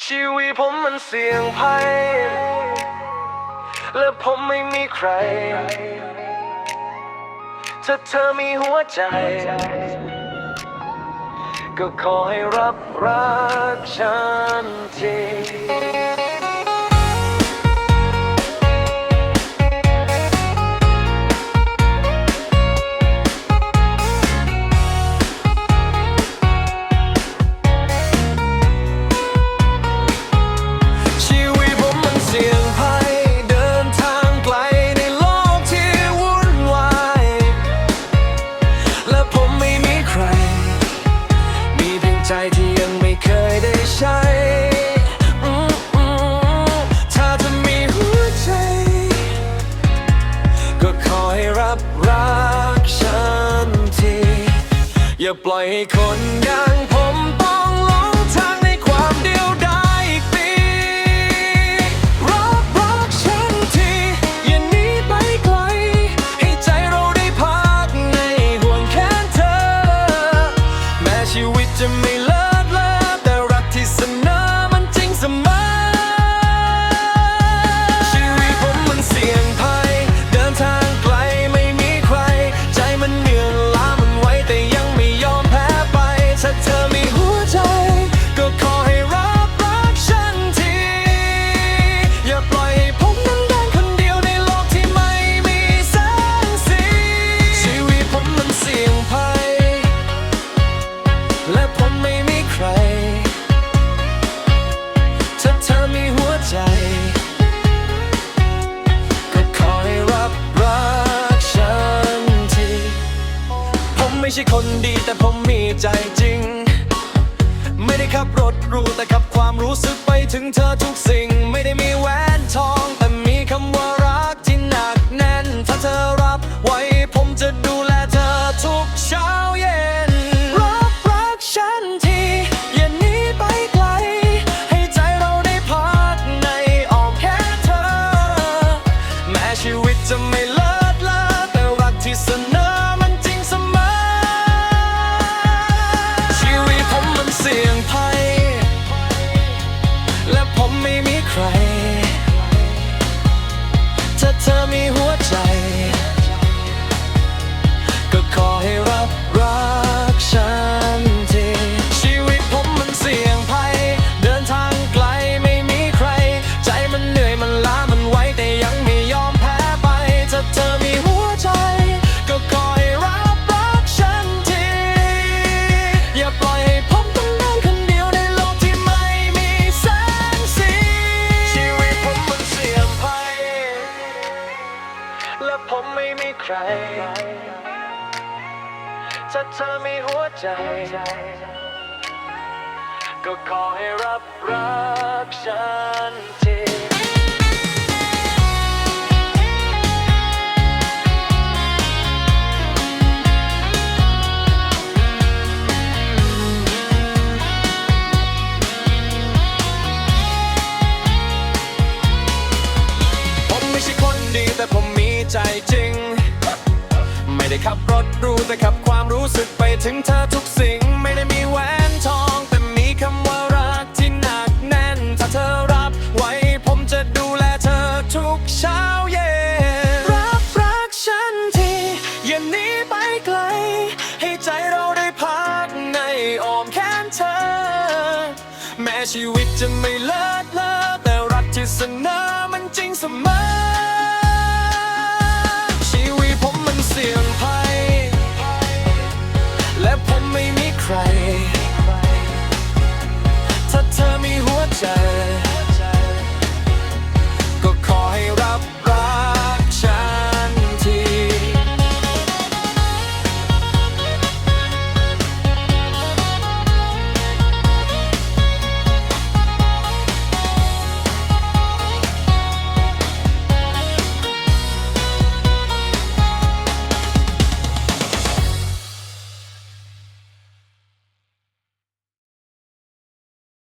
ชีวิตผมมันเสี่ยงภัย และผมไม่มีใคร ถ้าเธอมีหัวใจ ก็ขอให้รับรักฉันที อย่าปล่อยให้คนอย่างผมต้องหลงทางในความเดียวดายอีกปีรับรักฉันทีอย่าหนีไปไกล ให้ใจเราได้พักในห่วงแค่เธอ แม้ชีวิตจะมี ช่คนดีแต่ผมมีใจจริง ไม่ได้ขับรถรูแต่ขับความรู้สึกไปถึงเธอทุกสิ่ง ไม่ได้มีแหวนทองแต่มีคำว่ารัก ใคร ถ้าเธอมี ใคร ถ้าเธอมีหัวใจ ก็ขอให้รับรัก ขับรถรู้แต่ขับความรู้สึกไปถึงเธอทุกสิ่งไม่ได้มีแหวนทอง แต่มีคำว่ารักที่หนักแน่น ถ้าเธอรับไว้ผมจะดูแลเธอทุกเช้าเย็นรับรักฉันทีอย่าหนีไปไกล ให้ใจเราได้พักในอ้อมแขนเธอ แม้ชีวิตจะไม่เลิศเลอแต่รักที่เสนอมันจริงเสมอ